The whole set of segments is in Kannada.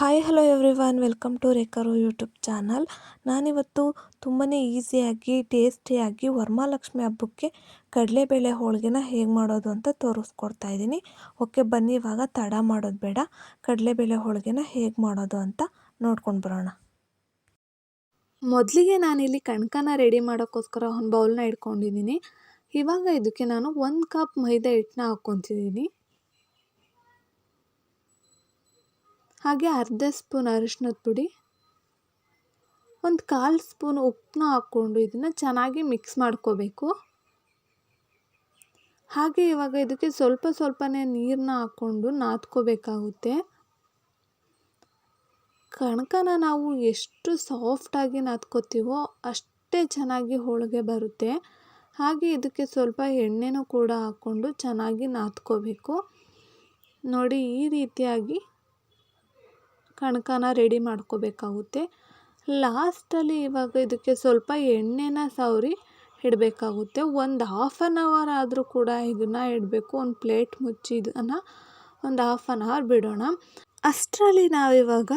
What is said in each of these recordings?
Hi hello everyone welcome to ರೇಖಾರು YouTube channel ನಾನಿವತ್ತು ತುಂಬಾ ಈಸಿಯಾಗಿ ಟೇಸ್ಟಿಯಾಗಿ ವರ್ಮಾಲಕ್ಷ್ಮಿ ಹಬ್ಬಕ್ಕೆ ಕಡಲೆಬೇಳೆ ಹೋಳಿಗೆನ ಹೇಗೆ ಮಾಡೋದು ಅಂತ ತೋರಿಸ್ಕೊಡ್ತಾ ಇದ್ದೀನಿ. ಓಕೆ ಬನ್ನಿ, ಇವಾಗ ತಡ ಮಾಡೋದು ಬೇಡ. ಕಡಲೆಬೇಳೆ ಹೋಳಿಗೆನ ಹೇಗೆ ಮಾಡೋದು ಅಂತ ನೋಡ್ಕೊಂಡು ಬರೋಣ. ಮೊದಲಿಗೆ ನಾನಿಲ್ಲಿ ಕಣ್ಕನ ರೆಡಿ ಮಾಡೋಕ್ಕೋಸ್ಕರ ಒಂದು ಬೌಲ್ನ ಇಟ್ಕೊಂಡಿದ್ದೀನಿ. ಇವಾಗ ಇದಕ್ಕೆ ನಾನು ಒಂದು ಕಪ್ ಮೈದಾ ಹಿಟ್ಟನ್ನ ಹಾಕ್ಕೊತಿದ್ದೀನಿ. ಹಾಗೆ ಅರ್ಧ ಸ್ಪೂನ್ ಅರಿಶಿನದ ಪುಡಿ, ಒಂದು ಕಾಲು ಸ್ಪೂನ್ ಉಪ್ಪನ್ನ ಹಾಕ್ಕೊಂಡು ಇದನ್ನು ಚೆನ್ನಾಗಿ ಮಿಕ್ಸ್ ಮಾಡ್ಕೋಬೇಕು. ಹಾಗೆ ಇವಾಗ ಇದಕ್ಕೆ ಸ್ವಲ್ಪ ಸ್ವಲ್ಪನೇ ನೀರನ್ನ ಹಾಕ್ಕೊಂಡು ನಾದ್ಕೋಬೇಕಾಗುತ್ತೆ. ಕಣಕನ ನಾವು ಎಷ್ಟು ಸಾಫ್ಟಾಗಿ ನಾದ್ಕೋತೀವೋ ಅಷ್ಟೇ ಚೆನ್ನಾಗಿ ಹೋಳಿಗೆ ಬರುತ್ತೆ. ಹಾಗೆ ಇದಕ್ಕೆ ಸ್ವಲ್ಪ ಎಣ್ಣೆನೂ ಕೂಡ ಹಾಕ್ಕೊಂಡು ಚೆನ್ನಾಗಿ ನಾದ್ಕೋಬೇಕು. ನೋಡಿ ಈ ರೀತಿಯಾಗಿ ಕಣಕನ ರೆಡಿ ಮಾಡ್ಕೋಬೇಕಾಗುತ್ತೆ. ಲಾಸ್ಟಲ್ಲಿ ಇವಾಗ ಇದಕ್ಕೆ ಸ್ವಲ್ಪ ಎಣ್ಣೆನ ಸವರಿ ಇಡಬೇಕಾಗುತ್ತೆ. ಒಂದು ಹಾಫ್ ಆನ್ ಅವರ್ ಆದರೂ ಕೂಡ ಇದನ್ನು ಇಡಬೇಕು. ಒಂದು ಪ್ಲೇಟ್ ಮುಚ್ಚಿ ಇದನ್ನು ಒಂದು ಹಾಫ್ ಆನ್ ಅವರ್ ಬಿಡೋಣ. ಅಷ್ಟರಲ್ಲಿ ನಾವಿವಾಗ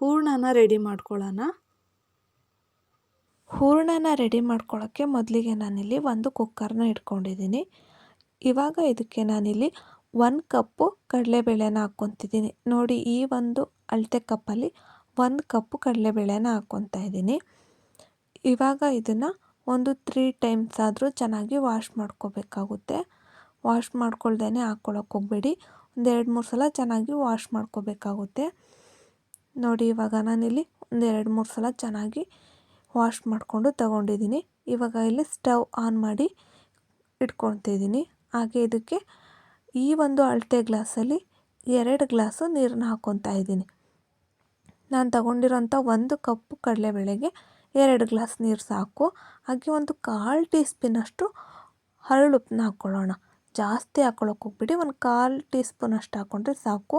ಹೂರಣನ ರೆಡಿ ಮಾಡ್ಕೊಳ್ಳೋಣ. ಹೂರಣನ ರೆಡಿ ಮಾಡ್ಕೊಳ್ಳೋಕ್ಕೆ ಮೊದಲಿಗೆ ನಾನಿಲ್ಲಿ ಒಂದು ಕುಕ್ಕರ್ನ ಇಟ್ಕೊಂಡಿದ್ದೀನಿ. ಇವಾಗ ಇದಕ್ಕೆ ನಾನಿಲ್ಲಿ ಒಂದು ಕಪ್ಪು ಕಡಲೆಬೇಳೆನ ಹಾಕ್ಕೊತಿದ್ದೀನಿ. ನೋಡಿ ಈ ಒಂದು ಅಳತೆ ಕಪ್ಪಲ್ಲಿ ಒಂದು ಕಪ್ಪು ಕಡಲೆಬೇಳೆನ ಹಾಕ್ಕೊತಾ ಇದ್ದೀನಿ. ಇವಾಗ ಇದನ್ನು ಒಂದು ತ್ರೀ ಟೈಮ್ಸ್ ಆದರೂ ಚೆನ್ನಾಗಿ ವಾಶ್ ಮಾಡ್ಕೋಬೇಕಾಗುತ್ತೆ. ವಾಶ್ ಮಾಡ್ಕೊಳ್ದೇ ಹಾಕ್ಕೊಳಕ್ಕೆ ಹೋಗಬೇಡಿ. ಒಂದು ಎರಡು, ಮೂರು ಸಲ ಚೆನ್ನಾಗಿ ವಾಶ್ ಮಾಡ್ಕೋಬೇಕಾಗುತ್ತೆ. ನೋಡಿ, ಇವಾಗ ನಾನಿಲ್ಲಿ ಒಂದು ಎರಡು, ಮೂರು ಸಲ ಚೆನ್ನಾಗಿ ವಾಶ್ ಮಾಡಿಕೊಂಡು ತಗೊಂಡಿದ್ದೀನಿ. ಇವಾಗ ಇಲ್ಲಿ ಸ್ಟವ್ ಆನ್ ಮಾಡಿ ಇಟ್ಕೊತಿದ್ದೀನಿ ಹಾಗೆ ಇದಕ್ಕೆ ಈ ಒಂದು ಅಳತೆ ಗ್ಲಾಸಲ್ಲಿ ಎರಡು ಗ್ಲಾಸು ನೀರನ್ನ ಹಾಕ್ಕೊತಾ ಇದ್ದೀನಿ. ನಾನು ತಗೊಂಡಿರೋಂಥ ಒಂದು ಕಪ್ಪು ಕಡಲೆಬೇಳೆಗೆ ಎರಡು ಗ್ಲಾಸ್ ನೀರು ಸಾಕು. ಹಾಗೆ ಒಂದು ಕಾಲು ಟೀ ಸ್ಪೂನಷ್ಟು ಹರಳುಪ್ಪನ್ನ ಹಾಕ್ಕೊಳ್ಳೋಣ. ಜಾಸ್ತಿ ಹಾಕ್ಕೊಳ್ಳೋಕೆ ಹೋಗ್ಬಿಡಿ. ಒಂದು ಕಾಲು ಟೀ ಸ್ಪೂನಷ್ಟು ಹಾಕ್ಕೊಂಡ್ರೆ ಸಾಕು.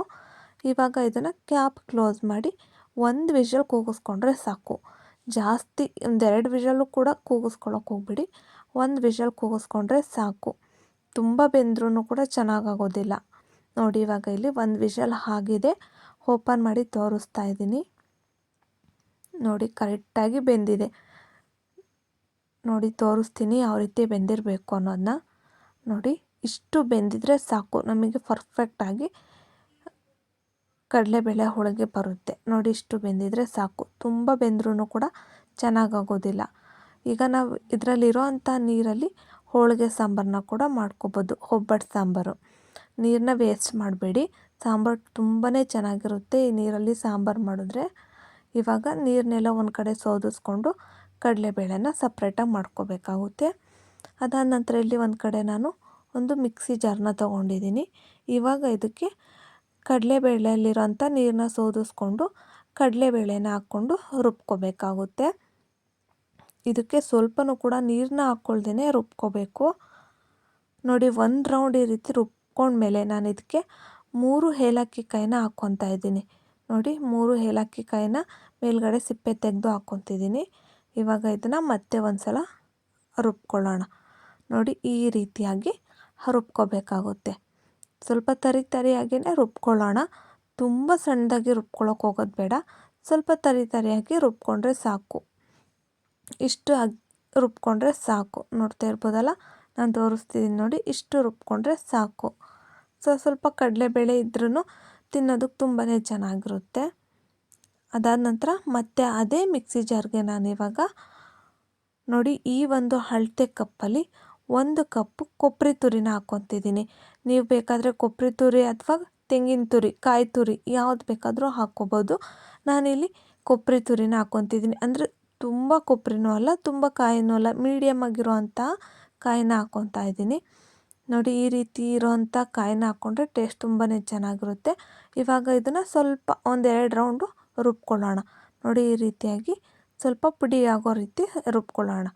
ಇವಾಗ ಇದನ್ನು ಕ್ಯಾಪ್ ಕ್ಲೋಸ್ ಮಾಡಿ ಒಂದು ವಿಷಲ್ ಕೂಗಿಸ್ಕೊಂಡ್ರೆ ಸಾಕು. ಜಾಸ್ತಿ ಒಂದೆರಡು ವಿಷಲ್ಲು ಕೂಡ ಕೂಗಿಸ್ಕೊಳ್ಳೋಕೆ ಹೋಗ್ಬಿಡಿ. ಒಂದು ವಿಷಲ್ ಕೂಗಿಸ್ಕೊಂಡ್ರೆ ಸಾಕು. ತುಂಬ ಬೆಂದ್ರೂ ಕೂಡ ಚೆನ್ನಾಗಾಗೋದಿಲ್ಲ ನೋಡಿ ಇವಾಗ ಇಲ್ಲಿ ಒಂದು ವಿಷಲ್ ಆಗಿದೆ. ಓಪನ್ ಮಾಡಿ ತೋರಿಸ್ತಾ ಇದ್ದೀನಿ. ನೋಡಿ, ಕರೆಕ್ಟಾಗಿ ಬೆಂದಿದೆ. ನೋಡಿ, ತೋರಿಸ್ತೀನಿ ಯಾವ ರೀತಿ ಬೆಂದಿರಬೇಕು ಅನ್ನೋದನ್ನ. ನೋಡಿ, ಇಷ್ಟು ಬೆಂದಿದ್ರೆ ಸಾಕು. ನಮಗೆ ಪರ್ಫೆಕ್ಟಾಗಿ ಕಡಲೆಬೇಳೆ ಹೋಳಿಗೆ ಬರುತ್ತೆ. ನೋಡಿ, ಇಷ್ಟು ಬೆಂದಿದ್ರೆ ಸಾಕು. ತುಂಬ ಬೆಂದ್ರೂ ಕೂಡ ಚೆನ್ನಾಗಾಗೋದಿಲ್ಲ. ಈಗ ನಾವು ಇದರಲ್ಲಿರೋ ಅಂಥ ನೀರಲ್ಲಿ ಹೋಳಿಗೆ ಸಾಂಬಾರನ್ನ ಕೂಡ ಮಾಡ್ಕೋಬೋದು. ಒಬ್ಬಟ್ಟು ಸಾಂಬಾರು. ನೀರನ್ನ ವೇಸ್ಟ್ ಮಾಡಬೇಡಿ. ಸಾಂಬಾರು ತುಂಬಾ ಚೆನ್ನಾಗಿರುತ್ತೆ. ಈ ನೀರಲ್ಲಿ ಸಾಂಬಾರು ಮಾಡಿದ್ರೆ ಇವಾಗ ನೀರನ್ನೆಲ್ಲ ಒಂದು ಕಡೆ ಸೋದಿಸ್ಕೊಂಡು ಕಡಲೆಬೇಳೆನ ಸಪ್ರೇಟಾಗಿ ಮಾಡ್ಕೋಬೇಕಾಗುತ್ತೆ. ಅದಾದ ನಂತರ ಇಲ್ಲಿ ಒಂದು ಕಡೆ ನಾನು ಒಂದು ಮಿಕ್ಸಿ ಜಾರನ್ನ ತೊಗೊಂಡಿದ್ದೀನಿ ಇವಾಗ ಇದಕ್ಕೆ ಕಡಲೆಬೇಳೆಯಲ್ಲಿರೋಂಥ ನೀರನ್ನ ಸೋದಿಸ್ಕೊಂಡು ಕಡಲೆಬೇಳೆನ ಹಾಕ್ಕೊಂಡು ರುಬ್ಕೋಬೇಕಾಗುತ್ತೆ. ಇದಕ್ಕೆ ಸ್ವಲ್ಪನೂ ಕೂಡ ನೀರನ್ನ ಹಾಕ್ಕೊಳ್ದೇ ರುಬ್ಕೋಬೇಕು. ನೋಡಿ, ಒಂದು ರೌಂಡ್ ಈ ರೀತಿ ರುಬ್ಕೊಂಡ್ಮೇಲೆ ನಾನು ಇದಕ್ಕೆ ಮೂರು ಏಲಕ್ಕಿ ಕಾಯಿನ ಹಾಕ್ಕೊತಾ ಇದ್ದೀನಿ. ನೋಡಿ, ಮೂರು ಏಲಕ್ಕಿ ಕಾಯಿನ ಮೇಲ್ಗಡೆ ಸಿಪ್ಪೆ ತೆಗೆದು ಹಾಕ್ಕೊತಿದ್ದೀನಿ. ಇವಾಗ ಇದನ್ನು ಮತ್ತೆ ಒಂದು ಸಲ ರುಬ್ಕೊಳ್ಳೋಣ. ನೋಡಿ, ಈ ರೀತಿಯಾಗಿ ರುಬ್ಕೋಬೇಕಾಗುತ್ತೆ. ಸ್ವಲ್ಪ ತರಿ ತರಿಯಾಗಿಯೇ ರುಬ್ಕೊಳ್ಳೋಣ. ತುಂಬ ಸಣ್ಣದಾಗಿ ರುಬ್ಕೊಳ್ಳೋಕೆ ಹೋಗೋದು ಬೇಡ. ಸ್ವಲ್ಪ ತರಿ ತರಿಯಾಗಿ ರುಬ್ಕೊಂಡ್ರೆ ಸಾಕು. ಇಷ್ಟು ರುಬ್ಕೊಂಡ್ರೆ ಸಾಕು. ನೋಡ್ತಾ ಇರ್ಬೋದಲ್ಲ? ನಾನು ತೋರಿಸ್ತಿದ್ದೀನಿ ನೋಡಿ, ಇಷ್ಟು ರುಬ್ಕೊಂಡ್ರೆ ಸಾಕು. ಸೊ ಸ್ವಲ್ಪ ಕಡಲೆಬೇಳೆ ಇದ್ರೂ ತಿನ್ನೋದಕ್ಕೆ ತುಂಬಾ ಚೆನ್ನಾಗಿರುತ್ತೆ. ಅದಾದ ನಂತರ ಮತ್ತೆ ಅದೇ ಮಿಕ್ಸಿ ಜಾರ್ಗೆ ನಾನಿವಾಗ ನೋಡಿ ಈ ಒಂದು ಅಳತೆ ಕಪ್ಪಲ್ಲಿ ಒಂದು ಕಪ್ಪು ಕೊಬ್ಬರಿ ತುರಿನ ಹಾಕ್ಕೊತಿದ್ದೀನಿ. ನೀವು ಬೇಕಾದರೆ ಕೊಬ್ಬರಿ ತುರಿ ಅಥವಾ ತೆಂಗಿನ ತುರಿ, ಕಾಯಿ ತುರಿ ಯಾವ್ದು ಬೇಕಾದರೂ ಹಾಕ್ಕೋಬೋದು. ನಾನಿಲ್ಲಿ ಕೊಬ್ಬರಿ ತುರಿನ ಹಾಕ್ಕೊತಿದ್ದೀನಿ. ಅಂದರೆ ತುಂಬ ಕೊಬ್ಬರಿನೂ ಅಲ್ಲ, ತುಂಬ ಕಾಯಿನೂ ಅಲ್ಲ ಮೀಡಿಯಮ್ ಆಗಿರುವಂಥ ಕಾಯಿನ ಹಾಕ್ಕೊತಾ ಇದ್ದೀನಿ. ನೋಡಿ ಈ ರೀತಿ ಇರೋವಂಥ ಕಾಯಿನ ಹಾಕ್ಕೊಂಡ್ರೆ ಟೇಸ್ಟ್ ತುಂಬಾ ಚೆನ್ನಾಗಿರುತ್ತೆ. ಇವಾಗ ಇದನ್ನು ಸ್ವಲ್ಪ ಒಂದೆರಡು ರೌಂಡು ರುಬ್ಕೊಳ್ಳೋಣ. ನೋಡಿ ಈ ರೀತಿಯಾಗಿ ಸ್ವಲ್ಪ ಪುಡಿ ಆಗೋ ರೀತಿ ರುಬ್ಕೊಳ್ಳೋಣ.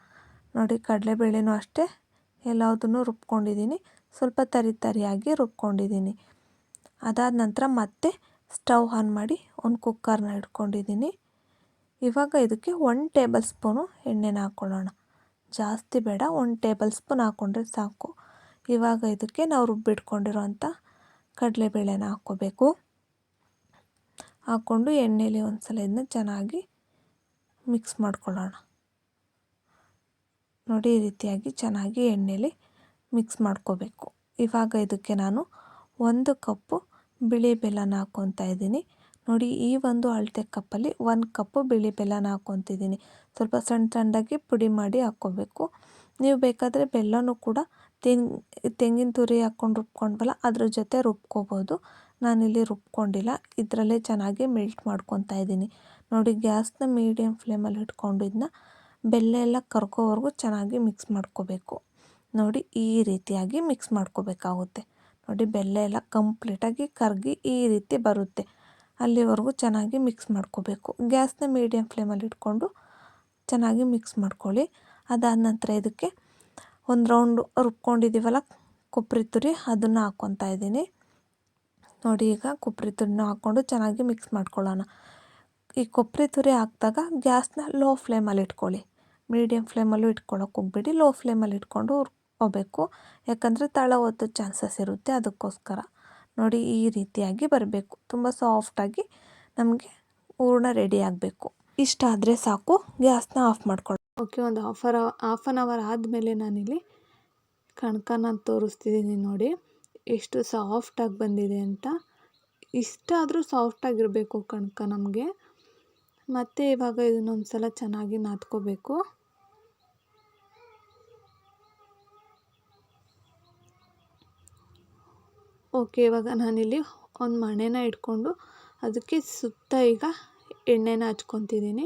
ನೋಡಿ ಕಡಲೆಬೇಳೆನೂ ಅಷ್ಟೇ ಎಲ್ಲದನ್ನು ರುಬ್ಕೊಂಡಿದ್ದೀನಿ. ಸ್ವಲ್ಪ ತರಿ ತರಿಯಾಗಿ ರುಬ್ಕೊಂಡಿದ್ದೀನಿ. ಅದಾದ ನಂತರ ಮತ್ತೆ ಸ್ಟವ್ ಆನ್ ಮಾಡಿ ಒಂದು ಕುಕ್ಕರ್ನ ಇಟ್ಕೊಂಡಿದ್ದೀನಿ. ಇವಾಗ ಇದಕ್ಕೆ ಒನ್ ಟೇಬಲ್ ಸ್ಪೂನು ಎಣ್ಣೆನ ಹಾಕ್ಕೊಳ್ಳೋಣ ಜಾಸ್ತಿ ಬೇಡ, ಒಂದು ಟೇಬಲ್ ಸ್ಪೂನ್ ಹಾಕ್ಕೊಂಡ್ರೆ ಸಾಕು. ಇವಾಗ ಇದಕ್ಕೆ ನಾವು ರುಬ್ಬಿಟ್ಕೊಂಡಿರೋಂಥ ಕಡಲೆಬೇಳೆನ ಹಾಕ್ಕೋಬೇಕು. ಹಾಕ್ಕೊಂಡು ಎಣ್ಣೆಯಲ್ಲಿ ಒಂದು ಸಲ ಇದನ್ನ ಚೆನ್ನಾಗಿ ಮಿಕ್ಸ್ ಮಾಡ್ಕೊಳ್ಳೋಣ. ನೋಡಿ, ಈ ರೀತಿಯಾಗಿ ಚೆನ್ನಾಗಿ ಎಣ್ಣೆಯಲ್ಲಿ ಮಿಕ್ಸ್ ಮಾಡ್ಕೋಬೇಕು. ಇವಾಗ ಇದಕ್ಕೆ ನಾನು ಒಂದು ಕಪ್ಪು ಬಿಳಿ ಬೆಲ್ಲನ ಹಾಕ್ಕೊತಾ ಇದ್ದೀನಿ. ನೋಡಿ, ಈ ಒಂದು ಅಳತೆ ಕಪ್ಪಲ್ಲಿ ಒಂದು ಕಪ್ಪು ಬಿಳಿ ಬೆಲ್ಲನ ಹಾಕ್ಕೊತಿದ್ದೀನಿ. ಸ್ವಲ್ಪ ಸಣ್ಣ ಸಣ್ಣದಾಗಿ ಪುಡಿ ಮಾಡಿ ಹಾಕ್ಕೋಬೇಕು. ನೀವು ಬೇಕಾದರೆ ಬೆಲ್ಲನೂ ಕೂಡ ತೆಂಗ್, ತೆಂಗಿನ ತುರಿ ಹಾಕ್ಕೊಂಡು ರುಬ್ಕೊಂಡ್ವಲ್ಲ ಅದ್ರ ಜೊತೆ ರುಬ್ಕೋಬೋದು. ನಾನಿಲ್ಲಿ ರುಬ್ಕೊಂಡಿಲ್ಲ. ಇದರಲ್ಲೇ ಚೆನ್ನಾಗಿ ಮೆಲ್ಟ್ ಮಾಡ್ಕೊತಾ ಇದ್ದೀನಿ. ನೋಡಿ ಗ್ಯಾಸ್ನ ಮೀಡಿಯಮ್ ಫ್ಲೇಮಲ್ಲಿ ಇಟ್ಕೊಂಡು ಇದನ್ನ ಬೆಲ್ಲ ಎಲ್ಲ ಕರ್ಕೋವರೆಗೂ ಚೆನ್ನಾಗಿ ಮಿಕ್ಸ್ ಮಾಡ್ಕೋಬೇಕು. ನೋಡಿ ಈ ರೀತಿಯಾಗಿ ಮಿಕ್ಸ್ ಮಾಡ್ಕೋಬೇಕಾಗುತ್ತೆ. ನೋಡಿ ಬೆಲ್ಲ ಎಲ್ಲ ಕಂಪ್ಲೀಟಾಗಿ ಕರಗಿ ಈ ರೀತಿ ಬರುತ್ತೆ. ಅಲ್ಲಿವರೆಗೂ ಚೆನ್ನಾಗಿ ಮಿಕ್ಸ್ ಮಾಡ್ಕೋಬೇಕು. ಗ್ಯಾಸ್ನ ಮೀಡಿಯಮ್ ಫ್ಲೇಮಲ್ಲಿ ಇಟ್ಕೊಂಡು ಚೆನ್ನಾಗಿ ಮಿಕ್ಸ್ ಮಾಡ್ಕೊಳ್ಳಿ. ಅದಾದ ನಂತರ ಇದಕ್ಕೆ ಒಂದು ರೌಂಡ್ ರುಬ್ಕೊಂಡಿದ್ದೀವಲ್ಲ ಕೊಬ್ಬರಿ ತುರಿ ಅದನ್ನು ಹಾಕ್ಕೊತಾ ಇದ್ದೀನಿ. ನೋಡಿ ಈಗ ಕೊಬ್ಬರಿ ತುರಿನ ಹಾಕ್ಕೊಂಡು ಚೆನ್ನಾಗಿ ಮಿಕ್ಸ್ ಮಾಡ್ಕೊಳ್ಳೋಣ. ಈ ಕೊಬ್ಬರಿ ತುರಿ ಹಾಕಿದಾಗ ಗ್ಯಾಸ್ನ ಲೋ ಫ್ಲೇಮಲ್ಲಿ ಇಟ್ಕೊಳ್ಳಿ. ಮೀಡಿಯಮ್ ಫ್ಲೇಮಲ್ಲೂ ಇಟ್ಕೊಳ್ಳೋಕೆ ಹೋಗ್ಬೇಡಿ ಲೋ ಫ್ಲೇಮಲ್ಲಿ ಇಟ್ಕೊಂಡು ಹುರ್ಕೋಬೇಕು ಯಾಕಂದರೆ ತಳ ಒತ್ತೋ ಚಾನ್ಸಸ್ ಇರುತ್ತೆ ಅದಕ್ಕೋಸ್ಕರ. ನೋಡಿ ಈ ರೀತಿಯಾಗಿ ಬರಬೇಕು. ತುಂಬ ಸಾಫ್ಟಾಗಿ ನಮಗೆ ಹೂರ್ಣ ರೆಡಿ ಆಗಬೇಕು. ಇಷ್ಟ ಆದರೆ ಸಾಕು. ಗ್ಯಾಸ್ನ ಆಫ್ ಮಾಡ್ಕೊಳ್ಳಿ ಓಕೆ, ಒಂದು ಹಾಫರ್ ಹಾಫ್ ಆನ್ ಅವರ್ ಆದಮೇಲೆ ನಾನಿಲ್ಲಿ ಕಣಕನ ತೋರಿಸ್ತಿದ್ದೀನಿ ನೋಡಿ. ಎಷ್ಟು ಸಾಫ್ಟಾಗಿ ಬಂದಿದೆ ಅಂತ. ಇಷ್ಟಾದರೂ ಸಾಫ್ಟಾಗಿರಬೇಕು ಕಣಕ ನಮಗೆ. ಮತ್ತು ಇವಾಗ ಇದನ್ನೊಂದು ಸಲ ಚೆನ್ನಾಗಿ ನಾದ್ಕೋಬೇಕು. ಓಕೆ, ಇವಾಗ ನಾನಿಲ್ಲಿ ಒಂದು ಮಣೆನ ಇಟ್ಕೊಂಡು ಅದಕ್ಕೆ ಸುತ್ತ ಈಗ ಎಣ್ಣೆನ ಹಚ್ಕೊತಿದ್ದೀನಿ.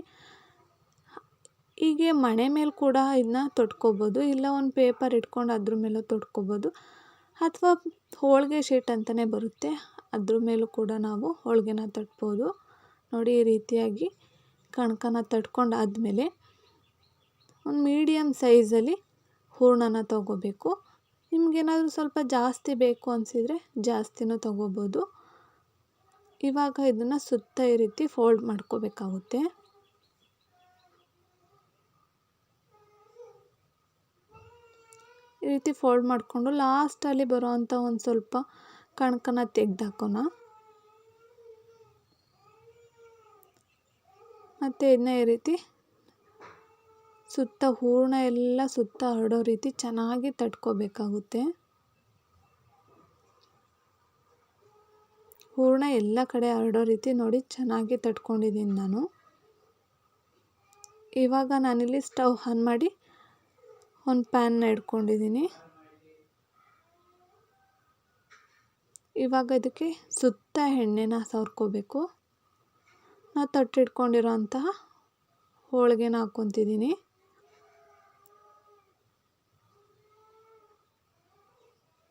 ಹೀಗೆ ಮಣೆ ಮೇಲೆ ಕೂಡ ಇದನ್ನ ತೊಟ್ಕೊಬೋದು. ಇಲ್ಲ ಒಂದು ಪೇಪರ್ ಇಟ್ಕೊಂಡು ಅದ್ರ ಮೇಲೂ ತೊಟ್ಕೊಬೋದು. ಅಥವಾ ಹೋಳಿಗೆ ಶೀಟ್ ಅಂತಲೇ ಬರುತ್ತೆ. ಅದ್ರ ಮೇಲೂ ಕೂಡ ನಾವು ಹೋಳಿಗೆನ ತಟ್ಬೋದು. ನೋಡಿ ಈ ರೀತಿಯಾಗಿ ಕಣಕನ ತಟ್ಕೊಂಡು ಆದಮೇಲೆ ಒಂದು ಮೀಡಿಯಮ್ ಸೈಜಲ್ಲಿ ಹೂರಣನ ತೊಗೋಬೇಕು. ನಿಮಗೇನಾದರೂ ಸ್ವಲ್ಪ ಜಾಸ್ತಿ ಬೇಕು ಅನಿಸಿದರೆ ಜಾಸ್ತಿನೂ ತೊಗೋಬೋದು. ಇವಾಗ ಇದನ್ನು ಸುತ್ತ ಈ ರೀತಿ ಫೋಲ್ಡ್ ಮಾಡ್ಕೋಬೇಕಾಗುತ್ತೆ. ಈ ರೀತಿ ಫೋಲ್ಡ್ ಮಾಡಿಕೊಂಡು ಲಾಸ್ಟಲ್ಲಿ ಬರೋವಂಥ ಒಂದು ಸ್ವಲ್ಪ ಕಣಕನ ತೆಗೆದಾಕೋಣ. ಮತ್ತು ಇದನ್ನ ಈ ರೀತಿ ಸುತ್ತ ಹೂರಣ ಎಲ್ಲ ಸುತ್ತ ಹರಡೋ ರೀತಿ ಚೆನ್ನಾಗಿ ತಟ್ಕೋಬೇಕಾಗುತ್ತೆ. ಹೂರಣ ಎಲ್ಲ ಕಡೆ ಹರಡೋ ರೀತಿ ನೋಡಿ ಚೆನ್ನಾಗಿ ತಟ್ಕೊಂಡಿದ್ದೀನಿ ನಾನು. ಇವಾಗ ನಾನಿಲ್ಲಿ ಸ್ಟವ್ ಆನ್ ಮಾಡಿ ಒಂದು ಪ್ಯಾನ್ನ ಇಟ್ಕೊಂಡಿದ್ದೀನಿ ಇವಾಗ ಇದಕ್ಕೆ ಸುತ್ತ ಎಣ್ಣೆನ ಸವರ್ಕೋಬೇಕು. ನಾನು ತಟ್ಟಿಟ್ಕೊಂಡಿರೋ ಅಂತಹ ಹೋಳಿಗೆನ ಹಾಕ್ಕೊತಿದ್ದೀನಿ.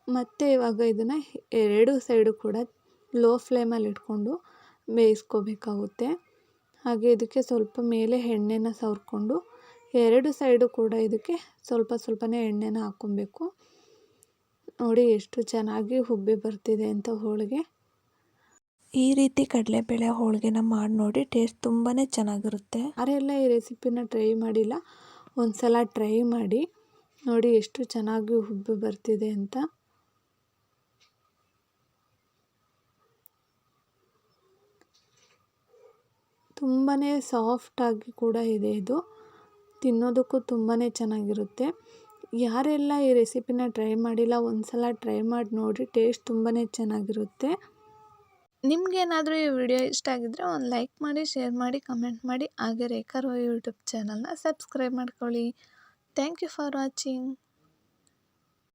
ಮತ್ತು ಇವಾಗ ಇದನ್ನು ಎರಡು ಸೈಡು ಕೂಡ ಲೋ ಫ್ಲೇಮಲ್ಲಿ ಇಟ್ಕೊಂಡು ಬೇಯಿಸ್ಕೋಬೇಕಾಗುತ್ತೆ. ಹಾಗೆ ಇದಕ್ಕೆ ಸ್ವಲ್ಪ ಮೇಲೆ ಎಣ್ಣೆನ ಸವರ್ಕೊಂಡು ಎರಡು ಸೈಡು ಕೂಡ ಇದಕ್ಕೆ ಸ್ವಲ್ಪ ಸ್ವಲ್ಪನೇ ಎಣ್ಣೆನ ಹಾಕ್ಕೊಬೇಕು. ನೋಡಿ ಎಷ್ಟು ಚೆನ್ನಾಗಿ ಹುಬ್ಬಿ ಬರ್ತಿದೆ ಅಂತ ಹೋಳಿಗೆ. ಈ ರೀತಿ ಕಡಲೆಬೇಳೆ ಹೋಳಿಗೆನ ಮಾಡಿ ನೋಡಿ ಟೇಸ್ಟ್ ತುಂಬಾ ಚೆನ್ನಾಗಿರುತ್ತೆ. ಯಾರೆಲ್ಲ ಈ ರೆಸಿಪಿನ ಟ್ರೈ ಮಾಡಿಲ್ಲ ಒಂದು ಸಲ ಟ್ರೈ ಮಾಡಿ ನೋಡಿ ಎಷ್ಟು ಚೆನ್ನಾಗಿ ಹುಬ್ಬಿ ಬರ್ತಿದೆ ಅಂತ. ತುಂಬಾ ಸಾಫ್ಟಾಗಿ ಕೂಡ ಇದೆ ಇದು. ತಿನ್ನೋದಕ್ಕೂ ತುಂಬಾ ಚೆನ್ನಾಗಿರುತ್ತೆ. ಯಾರೆಲ್ಲ ಈ ರೆಸಿಪಿನ ಟ್ರೈ ಮಾಡಿಲ್ಲ ಒಂದು ಸಲ ಟ್ರೈ ಮಾಡಿ ನೋಡಿ ಟೇಸ್ಟ್ ತುಂಬಾ ಚೆನ್ನಾಗಿರುತ್ತೆ. ನಿಮಗೇನಾದರೂ ಈ ವಿಡಿಯೋ ಇಷ್ಟ ಆಗಿದ್ದರೆ ಒಂದು ಲೈಕ್ ಮಾಡಿ, ಶೇರ್ ಮಾಡಿ, ಕಮೆಂಟ್ ಮಾಡಿ. ಹಾಗೆ ರೇಖಾ ರೋ ಯೂಟ್ಯೂಬ್ ಚಾನಲ್ನ ಸಬ್ಸ್ಕ್ರೈಬ್ ಮಾಡ್ಕೊಳ್ಳಿ. Thank you for watching.